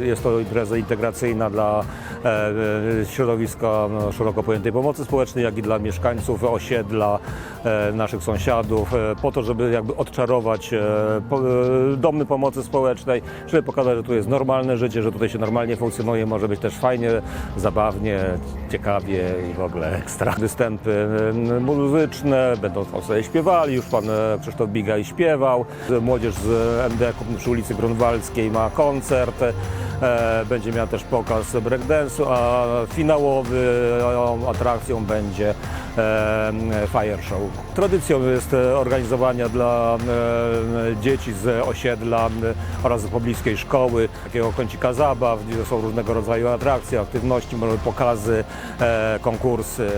Jest to impreza integracyjna dla e, środowiska no, szeroko pojętej pomocy społecznej, jak i dla mieszkańców osiedla, e, naszych sąsiadów, e, po to, żeby jakby odczarować domy pomocy społecznej, żeby pokazać, że tu jest normalne życie, że tutaj się normalnie funkcjonuje, może być też fajnie, zabawnie, ciekawie i w ogóle ekstra. Występy e, muzyczne, będą sobie śpiewali, już pan e, Krzysztof Bigaj śpiewał, młodzież z MD przy ulicy Grunwaldzkiej ma koncert, e, będzie miał też pokaz breakdance'u, a finałowy e, atrakcją będzie fire show. Tradycją jest e, organizowania dla dzieci z osiedla oraz z pobliskiej szkoły takiego kącika zabaw, gdzie są różnego rodzaju atrakcje, aktywności, pokazy, Е, конкурс е,